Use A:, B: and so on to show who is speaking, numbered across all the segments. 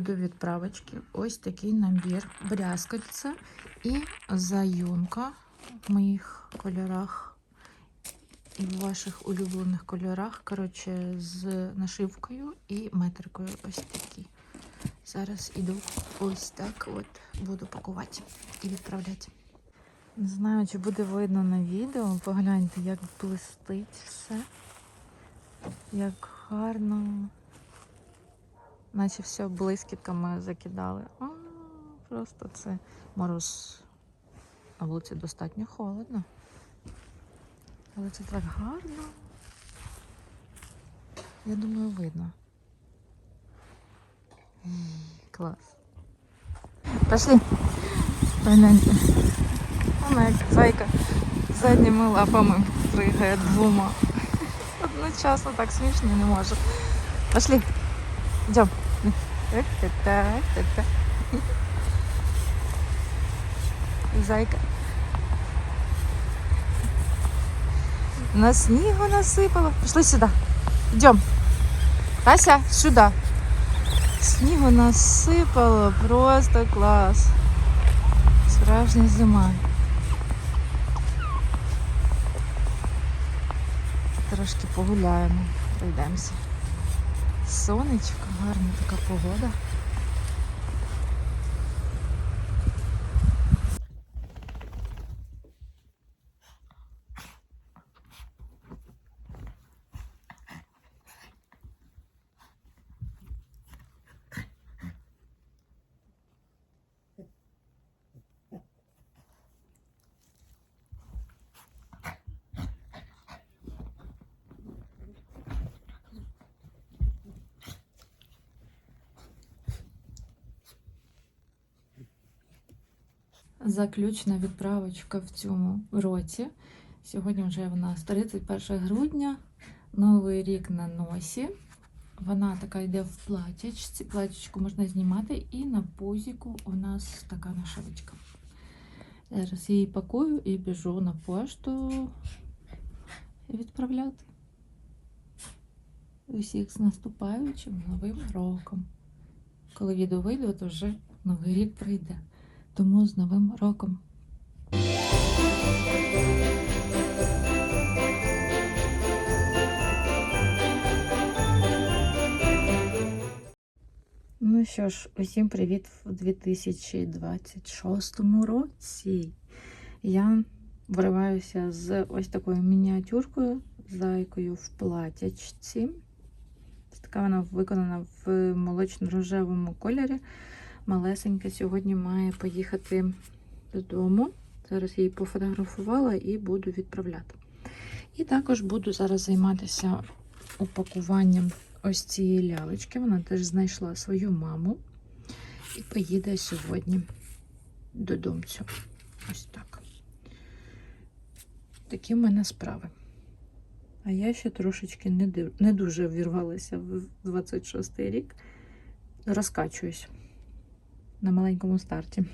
A: виду відправочки. Ось такий набір брязкальця і зайомка в моїх кольорах і в ваших улюблених кольорах. Коротше, з нашивкою і метрикою. Ось такі. Зараз іду ось так от буду пакувати і відправляти. Не знаю, чи буде видно на відео. Погляньте, як блистить все. Як гарно. Наче все блискітками закидали. А, просто це мороз. На вулиці достатньо холодно. Але це так гарно. Я думаю, видно. Клас. Пошли. Погляньте. Вона як зайка задніми лапами пригає двома. Одночасно так смішно не може. Пошли. Идем. Зайка. На снігу насипало. Пішли сюди. Йдем. Тася, сюди. Снігу насипало, просто клас. Справжня зима. Трошки погуляємо, пройдемося. Сонечко, гарна така погода. Заключна відправочка в цьому році. Сьогодні вже в нас 31 грудня, новий рік на носі. Вона така йде в платячці. Платячку можна знімати, і на пузіку у нас така нашивочка. Зараз її пакую і біжу на пошту відправляти. Усіх з наступаючим новим роком. Коли відео вийде, то вже новий рік прийде. Тому з Новим роком. Ну що ж, усім привіт в 2026 році. Я вриваюся з ось такою мініатюркою, зайкою в платячці. Така вона виконана в молочно-рожевому кольорі малесенька сьогодні має поїхати додому. Зараз її пофотографувала і буду відправляти. І також буду зараз займатися упакуванням ось цієї лялечки. Вона теж знайшла свою маму і поїде сьогодні додомцю. Ось так. Такі в мене справи. А я ще трошечки не, дуже вірвалася в 26 й рік. Розкачуюсь на маленькому старті.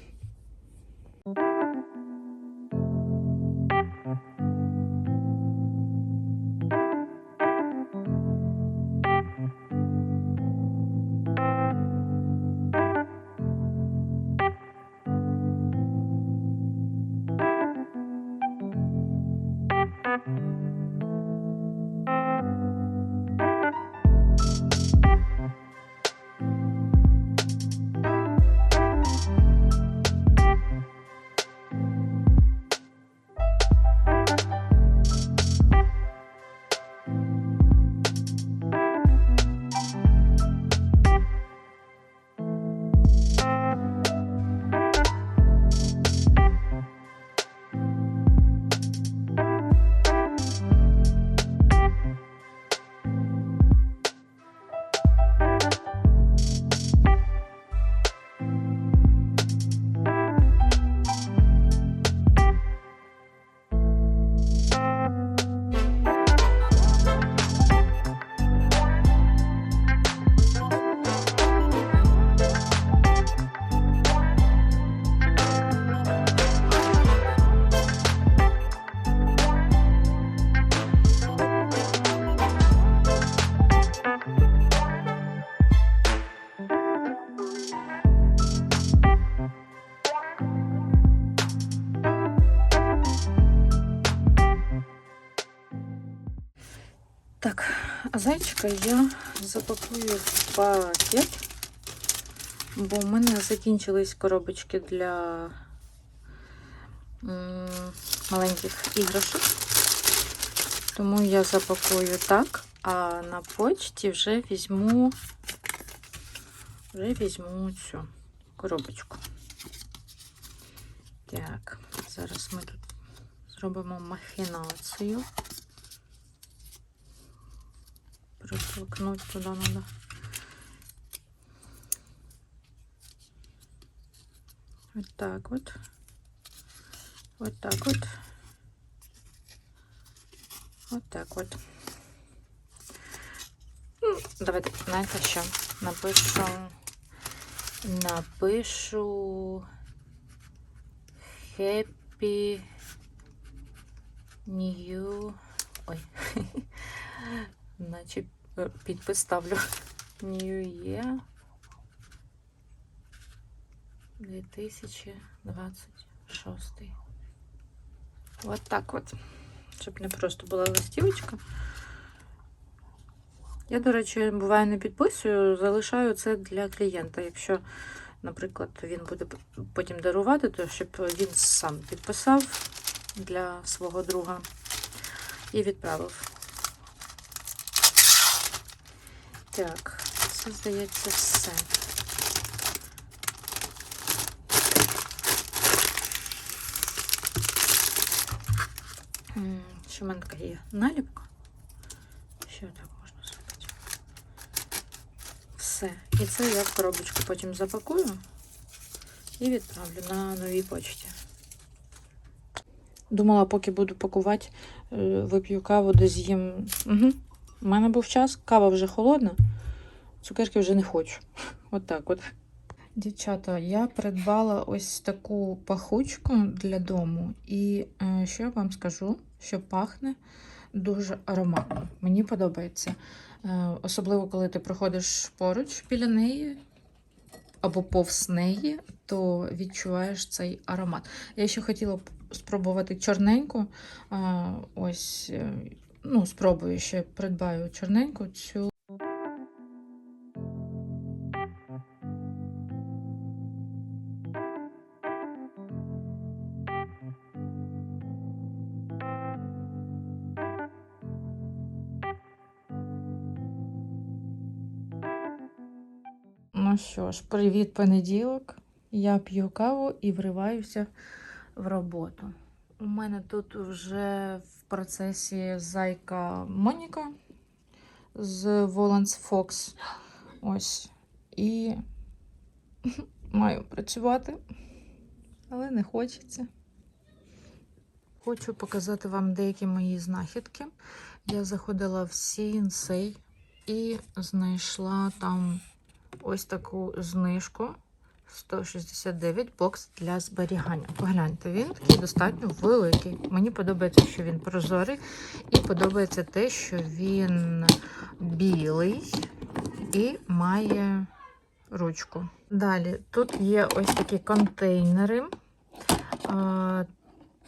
A: Так, зайчика я запакую в пакет, бо в мене закінчились коробочки для маленьких іграшок. Тому я запакую так, а на почті вже візьму вже візьму цю коробочку. Так, зараз ми тут зробимо махінацію. Протолкнуть туди треба. Вот так вот. Вот так вот. Вот так вот. Ну, Давайте, знаєте що? Напишу. Напишу. Happy New. Ой. Наче е, підпис ставлю. New Year 2026. Вот так от. Щоб не просто була листівочка. Я, до речі, буває не підписую, залишаю це для клієнта. Якщо, наприклад, він буде потім дарувати, то щоб він сам підписав для свого друга і відправив. Так, це здається все. Що в мене така є? Наліпка. Що так можна зробити? Все. І це я в коробочку потім запакую і відправлю на новій почті. Думала, поки буду пакувати, е, вип'ю каву, де з'їм. Угу. У мене був час, кава вже холодна, цукерки вже не хочу. От так от. Дівчата, я придбала ось таку пахучку для дому, і е, що я вам скажу, що пахне дуже ароматно. Мені подобається. Е, особливо, коли ти проходиш поруч біля неї або повз неї, то відчуваєш цей аромат. Я ще хотіла спробувати чорненьку. Е, ось, ну, спробую ще придбаю чорненьку цю. Ну що ж, привіт, понеділок. Я п'ю каву і вриваюся в роботу. Мене тут вже в процесі зайка Моніка з Volans Fox. Ось. І маю працювати, але не хочеться. Хочу показати вам деякі мої знахідки. Я заходила в CNC і знайшла там ось таку знижку 169 бокс для зберігання. Погляньте, він такий достатньо великий. Мені подобається, що він прозорий, і подобається те, що він білий і має ручку. Далі тут є ось такі контейнери.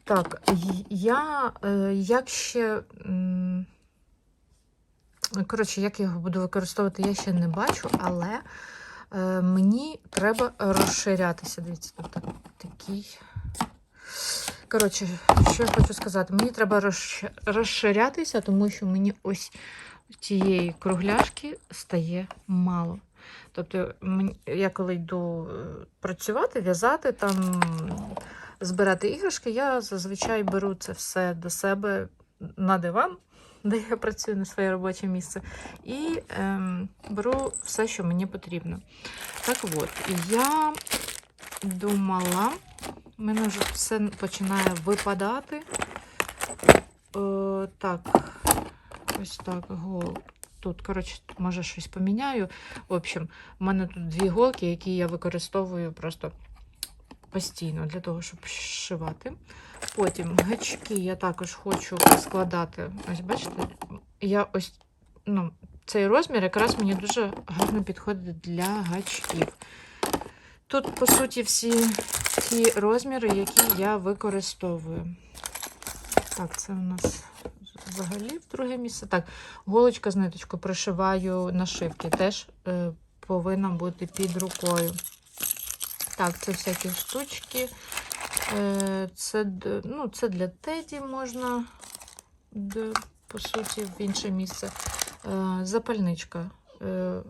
A: Так, я е, як ще. Коротше, як я його буду використовувати, я ще не бачу, але мені треба розширятися. Дивіться, тут такий. Коротше, що я хочу сказати, мені треба розширятися, тому що мені ось цієї кругляшки стає мало. Тобто, я коли йду е, працювати, в'язати, там збирати іграшки, я зазвичай беру це все до себе на диван, де я працюю на своє робоче місце, і ем, беру все, що мені потрібно. Так от, я думала, в мене вже все починає випадати. Е, так, ось так, гол. Тут, коротше, може щось поміняю. В общем, в мене тут дві голки, які я використовую просто постійно для того, щоб шивати. Потім гачки я також хочу складати. Ось бачите, я ось ну, цей розмір якраз мені дуже гарно підходить для гачків. Тут, по суті, всі ті розміри, які я використовую. Так, це у нас взагалі в друге місце. Так, голочка з ниточкою пришиваю нашивки. Теж е, повинна бути під рукою. Так, це всякі штучки. Е, це, ну, це для теді можна, по суті, в інше місце. Е, запальничка. Е,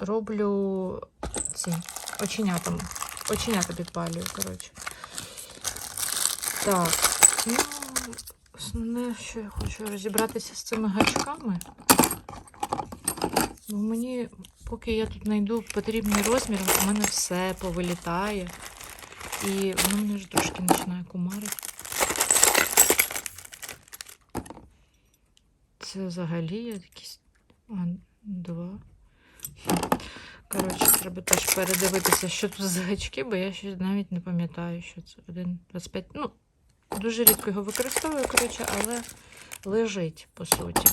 A: роблю ці оченятам. Оченята підпалюю, коротше. Так, ну, основне, що я хочу розібратися з цими гачками. Бо мені, поки я тут знайду потрібний розмір, у мене все повилітає. І воно мене ж трошки починає кумарити. Це взагалі якісь. А, два. Коротше, треба теж передивитися, що тут за гачки, бо я ще навіть не пам'ятаю, що це 1,25. Ну, дуже рідко його використовую, коротше, але лежить, по суті.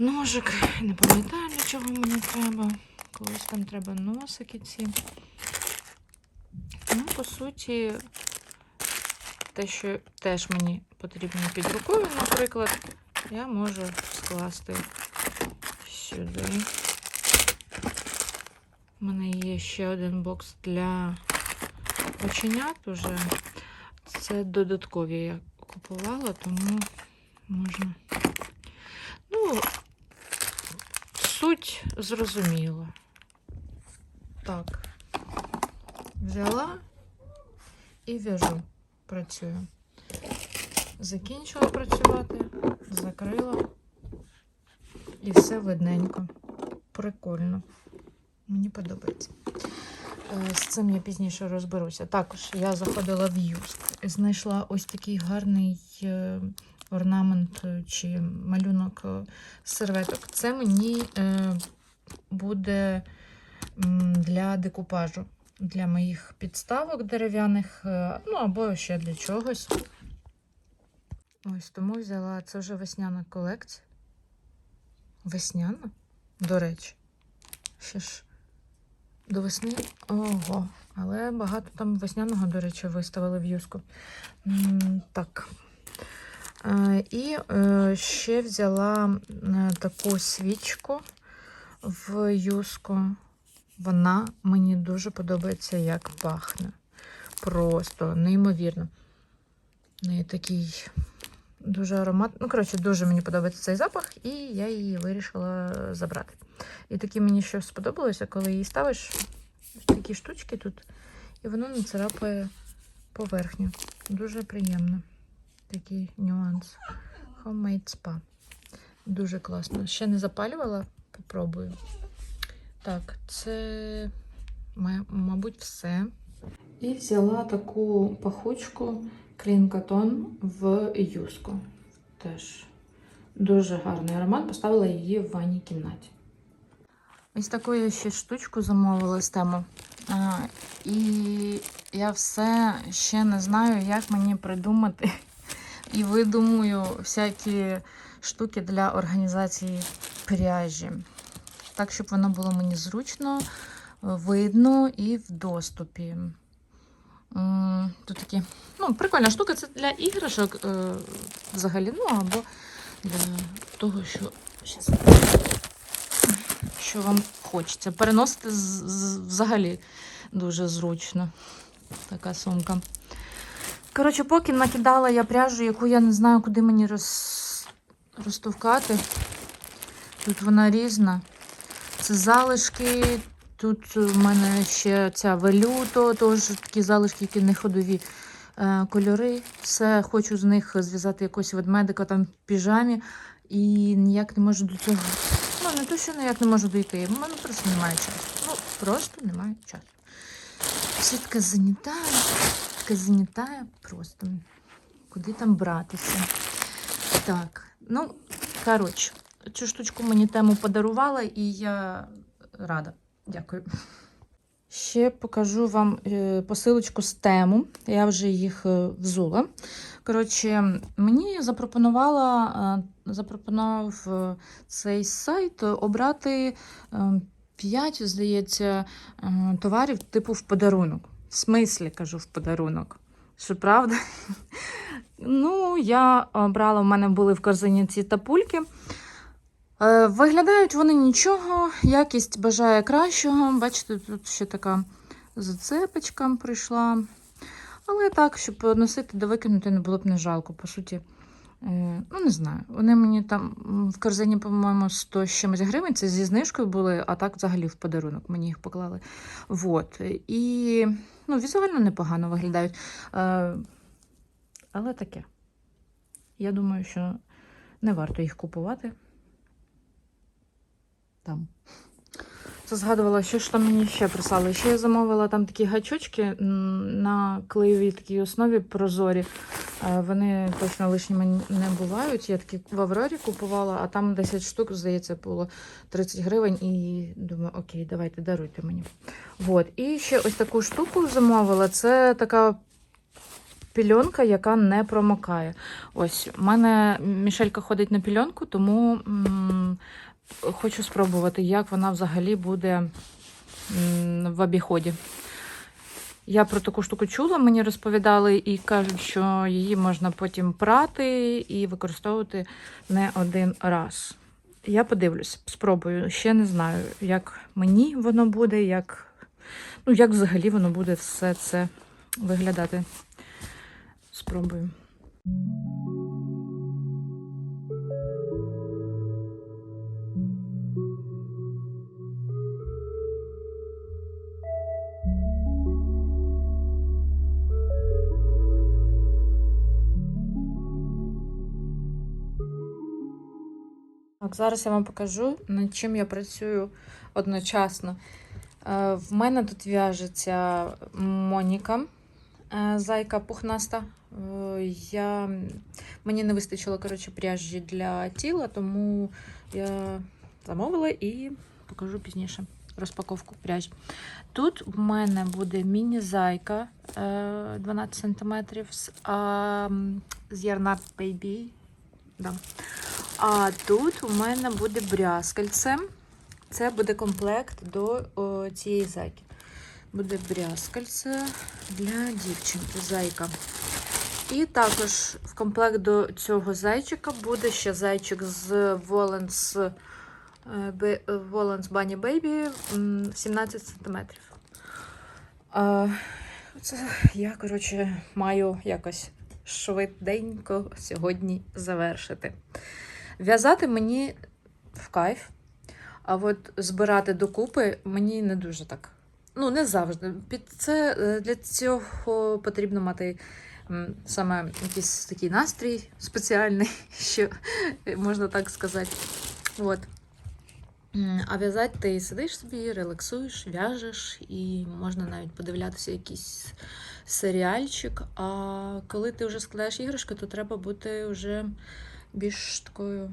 A: Ножик, не пам'ятаю, для чого мені треба. Колись там треба носики ці. Ну, по суті, те, що теж мені потрібно під рукою, наприклад, я можу скласти сюди. У мене є ще один бокс для оченят уже. Це додаткові я купувала, тому можна. Ну, суть зрозуміла. Так, взяла і в'яжу, працюю. Закінчила працювати, закрила. І все видненько. Прикольно. Мені подобається. Е, З цим я пізніше розберуся. Також я заходила в юск, знайшла ось такий гарний е, орнамент чи малюнок е, серветок. Це мені е, буде для декупажу, для моїх підставок дерев'яних, е, ну або ще для чогось. Ось тому взяла це вже весняна колекція. Весняна, до речі. Ще ж до весни. Ого. Але багато там весняного, до речі, виставили в юску. Так. Е, І е, ще взяла е, таку свічку в юску. Вона мені дуже подобається, як пахне. Просто неймовірно. Неї такий дуже аромат. Ну, коротше, дуже мені подобається цей запах, і я її вирішила забрати. І таке мені ще сподобалося, коли її ставиш такі штучки тут, і воно не царапає поверхню. Дуже приємно. Такий нюанс. Homemade spa. Дуже класно. Ще не запалювала, попробую. Так, це, мабуть, все. І взяла таку пахучку Cotton в юску. Теж дуже гарний аромат. Поставила її в ванній кімнаті. Ось таку я ще штучку замовила з тему. І я все ще не знаю, як мені придумати. І видумую всякі штуки для організації пряжі. Так, щоб воно було мені зручно, видно і в доступі. Тут такі, ну, прикольна штука, це для іграшок е, взагалі, ну або для того, що що вам хочеться. Переносити взагалі дуже зручно. Така сумка. Коротше, поки накидала я пряжу, яку я не знаю, куди мені роз... розтовкати. Тут вона різна. Це залишки. Тут у мене ще ця велюто, теж такі залишки, які не ходові е, кольори. Все, хочу з них зв'язати якогось ведмедика там в піжамі. І ніяк не можу до цього. Ну, не то, що ніяк не можу дійти. У мене просто немає часу. Ну, просто немає часу. Сітка занятая, сітка занятая просто. Куди там братися? Так, ну, коротше, цю штучку мені тему подарувала, і я рада. Дякую. Ще покажу вам е, посилочку з тему. Я вже їх е, взула. Коротше, мені запропонувала, е, запропонував цей сайт обрати 5, здається, товарів типу в подарунок. В смислі, кажу, в подарунок. Що правда? Ну, я е, брала, в мене були в корзині ці тапульки. Е, Виглядають вони нічого, якість бажає кращого. Бачите, тут ще така зацепочка прийшла. Але так, щоб носити да викинути, не було б не жалко, по суті. Е, Ну, не знаю. Вони мені там в корзині, по-моєму, 100 з чимось гривень. Це зі знижкою були, а так взагалі в подарунок мені їх поклали. Вот. І ну, візуально непогано виглядають. Е, Але таке. Я думаю, що не варто їх купувати. Там. Це згадувала, що ж там мені ще прислали. Ще я замовила там такі гачочки на клеєвій такій основі прозорі. Вони точно лишніми не бувають. Я такі в Аврорі купувала, а там 10 штук, здається, було 30 гривень. І думаю, окей, давайте даруйте мені. Вот. І ще ось таку штуку замовила. Це така пільонка, яка не промокає. Ось, у мене Мішелька ходить на пільонку, тому хочу спробувати, як вона взагалі буде в обіході. Я про таку штуку чула, мені розповідали і кажуть, що її можна потім прати і використовувати не один раз. Я подивлюсь, спробую. Ще не знаю, як мені воно буде, як, ну, як взагалі воно буде все це виглядати. Спробую. Так, зараз я вам покажу, над чим я працюю одночасно. Е, В мене тут в'яжеться Моніка, е, зайка пухнаста. Е, Я... Мені не вистачило коротше, пряжі для тіла, тому я замовила і покажу пізніше розпаковку пряжі. Тут в мене буде міні-зайка е, 12 см з, м, Baby. Да. А тут у мене буде брязкальце. Це буде комплект до о, цієї зайки. Буде брязкальце для дівчинки, зайка. І також в комплект до цього зайчика буде ще зайчик з Воланс Воланс Bunny Baby 17 см. Це я, коротше, маю якось швиденько сьогодні завершити. В'язати мені в кайф, а от збирати докупи мені не дуже так. Ну, не завжди. Під це е, для цього потрібно мати саме якийсь такий настрій спеціальний, що можна так сказати. От. А в'язати ти сидиш собі, релаксуєш, в'яжеш, і можна навіть подивлятися якийсь серіальчик. А коли ти вже складаєш іграшки, то треба бути вже більш такою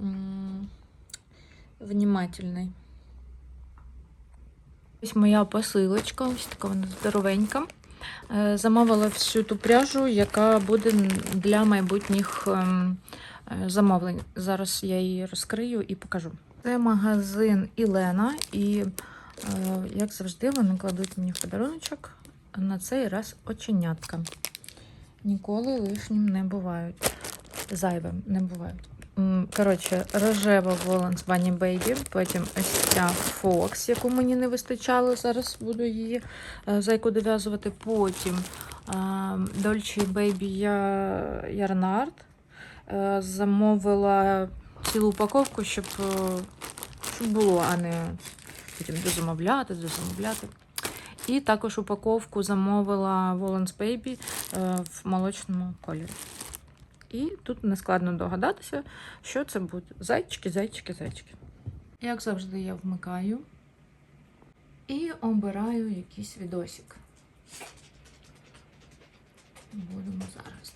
A: м, внімательною. Ось моя посилочка, ось така вона здоровенька. Е, Замовила всю ту пряжу, яка буде для майбутніх ем, е, замовлень. Зараз я її розкрию і покажу. Це магазин Ілена, і, е, як завжди, вони кладуть мені в подаруночок на цей раз оченятка. Ніколи лишнім не бувають. Зайвим не бувають. Коротше, рожева Воланс Bunny Baby, потім ось ця Fox, яку мені не вистачало. Зараз буду її е, зайку дов'язувати. Потім е, Dolce Baby Ярнард. Е, Замовила цілу упаковку, щоб, щоб було, а не потім дозамовляти, дозамовляти. І також упаковку замовила Воланс Baby е, в молочному кольорі. І тут не складно догадатися, що це буде. Зайчики, зайчики, зайчики. Як завжди, я вмикаю і обираю якийсь відосик. Будемо зараз.